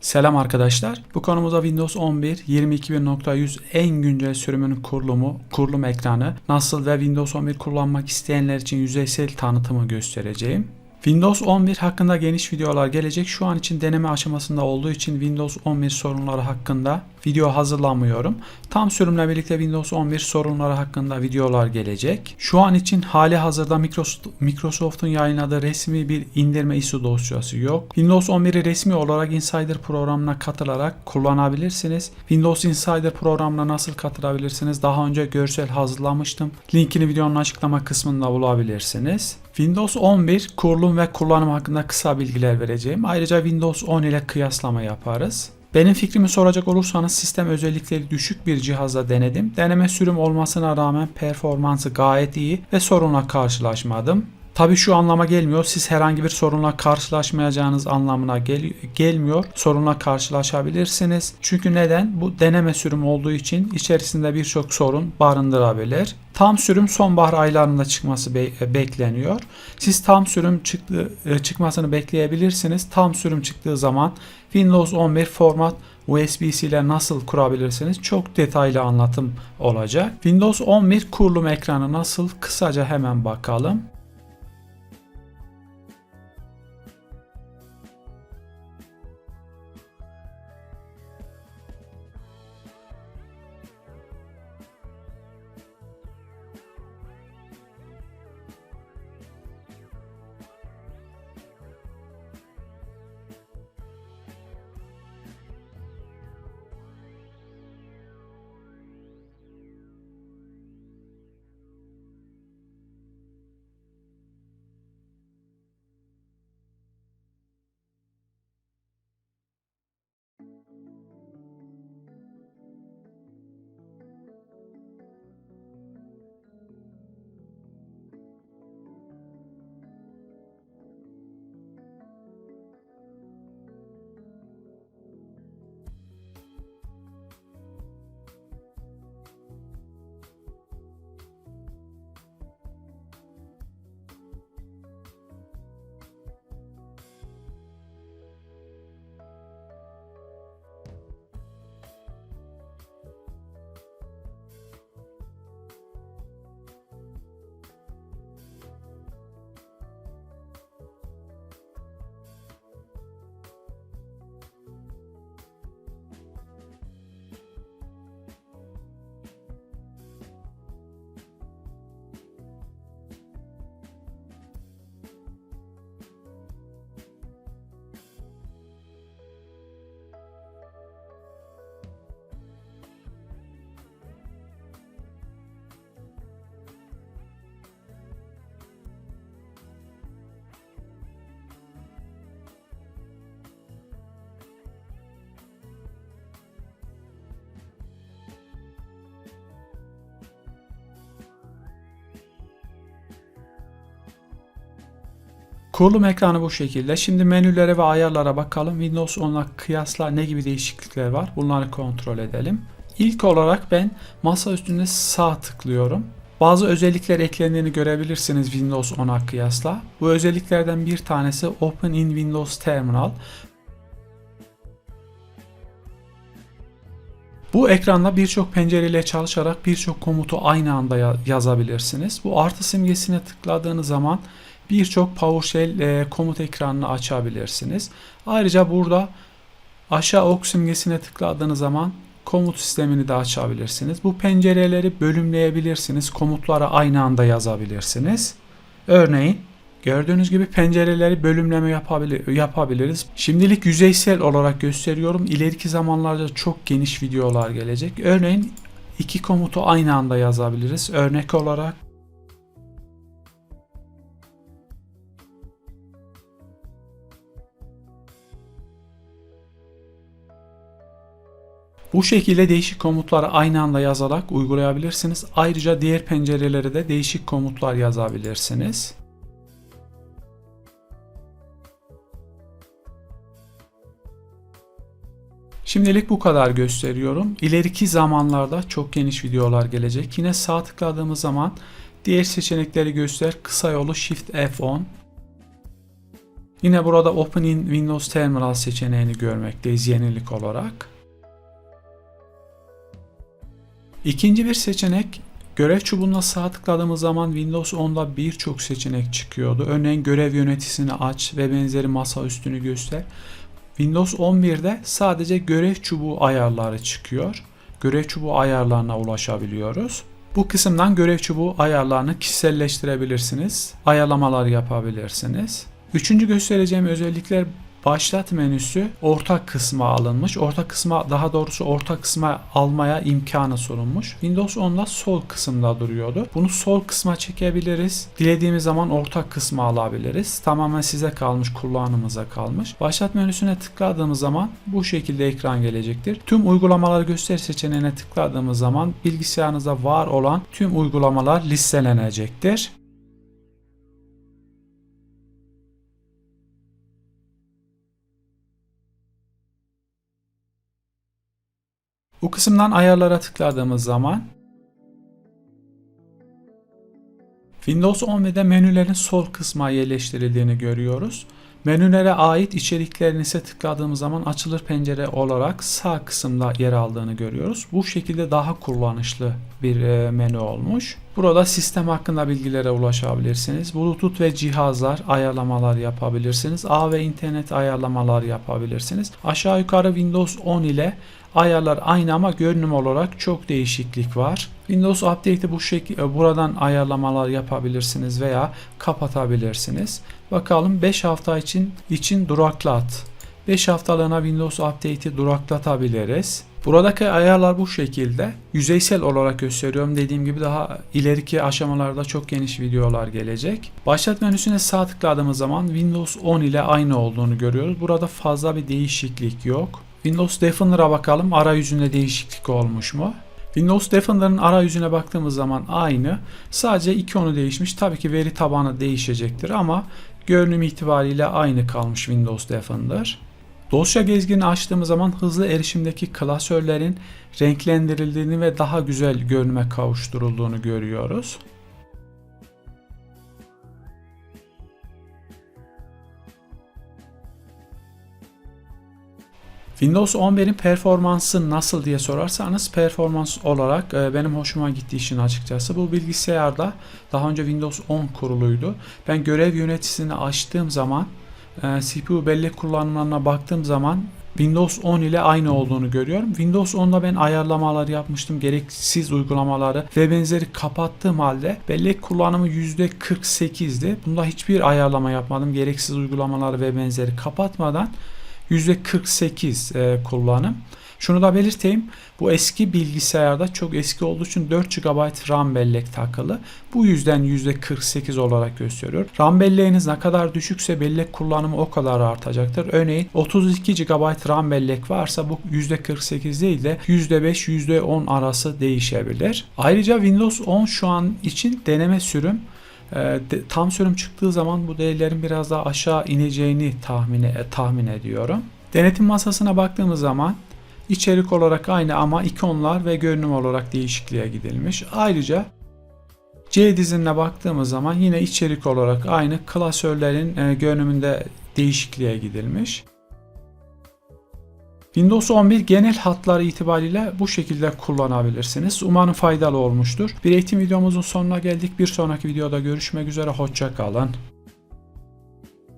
Selam arkadaşlar. Bu konumuzda Windows 11 22.1.100 en güncel sürümünün kurulumu, kurulum ekranı, nasıl ve Windows 11 kullanmak isteyenler için yüzeysel tanıtımı göstereceğim. Windows 11 hakkında geniş videolar gelecek. Şu an için deneme aşamasında olduğu için Windows 11 sorunları hakkında video hazırlamıyorum. Tam sürümle birlikte Windows 11 sorunları hakkında videolar gelecek. Şu an için hali hazırda Microsoft- Microsoft'un yayınladığı resmi bir indirme ISO dosyası yok. Windows 11'i resmi olarak Insider programına katılarak kullanabilirsiniz. Windows Insider programına nasıl katılabilirsiniz? Daha önce görsel hazırlamıştım. Linkini videonun açıklama kısmında bulabilirsiniz. Windows 11 kurulum ve kullanım hakkında kısa bilgiler vereceğim. Ayrıca Windows 10 ile kıyaslama yaparız. Benim fikrimi soracak olursanız sistem özellikleri düşük bir cihazda denedim. Deneme sürüm olmasına rağmen performansı gayet iyi ve sorunla karşılaşmadım. Tabi şu anlama gelmiyor. Siz herhangi bir sorunla karşılaşmayacağınız anlamına gel- gelmiyor. Sorunla karşılaşabilirsiniz. Çünkü neden? Bu deneme sürüm olduğu için içerisinde birçok sorun barındırabilir. Tam sürüm sonbahar aylarında çıkması be- bekleniyor. Siz tam sürüm çıktı, e, çıkmasını bekleyebilirsiniz. Tam sürüm çıktığı zaman Windows 11 format USB-C ile nasıl kurabilirsiniz? Çok detaylı anlatım olacak. Windows 11 kurulum ekranı nasıl? Kısaca hemen bakalım. Kurulum ekranı bu şekilde. Şimdi menülere ve ayarlara bakalım. Windows 10'la kıyasla ne gibi değişiklikler var? Bunları kontrol edelim. İlk olarak ben masa üstünde sağ tıklıyorum. Bazı özellikler eklendiğini görebilirsiniz Windows 10'a kıyasla. Bu özelliklerden bir tanesi Open in Windows Terminal. Bu ekranda birçok pencereyle çalışarak birçok komutu aynı anda ya- yazabilirsiniz. Bu artı simgesine tıkladığınız zaman birçok PowerShell e, komut ekranını açabilirsiniz. Ayrıca burada aşağı ok simgesine tıkladığınız zaman komut sistemini de açabilirsiniz. Bu pencereleri bölümleyebilirsiniz. Komutları aynı anda yazabilirsiniz. Örneğin gördüğünüz gibi pencereleri bölümleme yapabilir, yapabiliriz. Şimdilik yüzeysel olarak gösteriyorum. İleriki zamanlarda çok geniş videolar gelecek. Örneğin iki komutu aynı anda yazabiliriz. Örnek olarak Bu şekilde değişik komutları aynı anda yazarak uygulayabilirsiniz. Ayrıca diğer pencerelere de değişik komutlar yazabilirsiniz. Şimdilik bu kadar gösteriyorum. İleriki zamanlarda çok geniş videolar gelecek. Yine sağ tıkladığımız zaman diğer seçenekleri göster. Kısa yolu Shift F10. Yine burada Open in Windows Terminal seçeneğini görmekteyiz yenilik olarak. İkinci bir seçenek görev çubuğuna sağ tıkladığımız zaman Windows 10'da birçok seçenek çıkıyordu. Örneğin görev yöneticisini aç ve benzeri masa üstünü göster. Windows 11'de sadece görev çubuğu ayarları çıkıyor. Görev çubuğu ayarlarına ulaşabiliyoruz. Bu kısımdan görev çubuğu ayarlarını kişiselleştirebilirsiniz. Ayarlamalar yapabilirsiniz. Üçüncü göstereceğim özellikler Başlat menüsü orta kısma alınmış. Orta kısma daha doğrusu orta kısma almaya imkanı sunulmuş. Windows 10'da sol kısımda duruyordu. Bunu sol kısma çekebiliriz. Dilediğimiz zaman orta kısma alabiliriz. Tamamen size kalmış, kullanımıza kalmış. Başlat menüsüne tıkladığımız zaman bu şekilde ekran gelecektir. Tüm uygulamaları göster seçeneğine tıkladığımız zaman bilgisayarınızda var olan tüm uygulamalar listelenecektir. Bu kısımdan ayarlara tıkladığımız zaman Windows 11'de menülerin sol kısma yerleştirildiğini görüyoruz. Menülere ait içeriklerini ise tıkladığımız zaman açılır pencere olarak sağ kısımda yer aldığını görüyoruz. Bu şekilde daha kullanışlı bir e, menü olmuş. Burada sistem hakkında bilgilere ulaşabilirsiniz. Bluetooth ve cihazlar ayarlamalar yapabilirsiniz. Ağ ve internet ayarlamalar yapabilirsiniz. Aşağı yukarı Windows 10 ile ayarlar aynı ama görünüm olarak çok değişiklik var. Windows Update'i bu şekilde buradan ayarlamalar yapabilirsiniz veya kapatabilirsiniz. Bakalım 5 hafta için için duraklat. 5 haftalığına Windows Update'i duraklatabiliriz. Buradaki ayarlar bu şekilde. Yüzeysel olarak gösteriyorum. Dediğim gibi daha ileriki aşamalarda çok geniş videolar gelecek. Başlat menüsüne sağ tıkladığımız zaman Windows 10 ile aynı olduğunu görüyoruz. Burada fazla bir değişiklik yok. Windows Defender'a bakalım arayüzünde değişiklik olmuş mu? Windows Defender'ın arayüzüne baktığımız zaman aynı. Sadece ikonu değişmiş. Tabii ki veri tabanı değişecektir ama görünüm itibariyle aynı kalmış Windows Defender. Dosya gezginini açtığımız zaman hızlı erişimdeki klasörlerin renklendirildiğini ve daha güzel görünüme kavuşturulduğunu görüyoruz. Windows 11'in performansı nasıl diye sorarsanız performans olarak e, benim hoşuma gittiği için açıkçası bu bilgisayarda daha önce Windows 10 kuruluydu. Ben görev yöneticisini açtığım zaman e, CPU bellek kullanımlarına baktığım zaman Windows 10 ile aynı olduğunu görüyorum. Windows 10'da ben ayarlamalar yapmıştım. Gereksiz uygulamaları ve benzeri kapattığım halde bellek kullanımı %48'di. Bunda hiçbir ayarlama yapmadım. Gereksiz uygulamaları ve benzeri kapatmadan %48 e, kullanım. Şunu da belirteyim. Bu eski bilgisayarda çok eski olduğu için 4 GB RAM bellek takılı. Bu yüzden %48 olarak gösteriyor. RAM belleğiniz ne kadar düşükse bellek kullanımı o kadar artacaktır. Örneğin 32 GB RAM bellek varsa bu %48 değil de %5 %10 arası değişebilir. Ayrıca Windows 10 şu an için deneme sürüm e, tam sürüm çıktığı zaman bu değerlerin biraz daha aşağı ineceğini tahmin, tahmin ediyorum. Denetim masasına baktığımız zaman içerik olarak aynı ama ikonlar ve görünüm olarak değişikliğe gidilmiş. Ayrıca C dizinine baktığımız zaman yine içerik olarak aynı klasörlerin e, görünümünde değişikliğe gidilmiş. Windows 11 genel hatları itibariyle bu şekilde kullanabilirsiniz. Umarım faydalı olmuştur. Bir eğitim videomuzun sonuna geldik. Bir sonraki videoda görüşmek üzere. Hoşça kalın.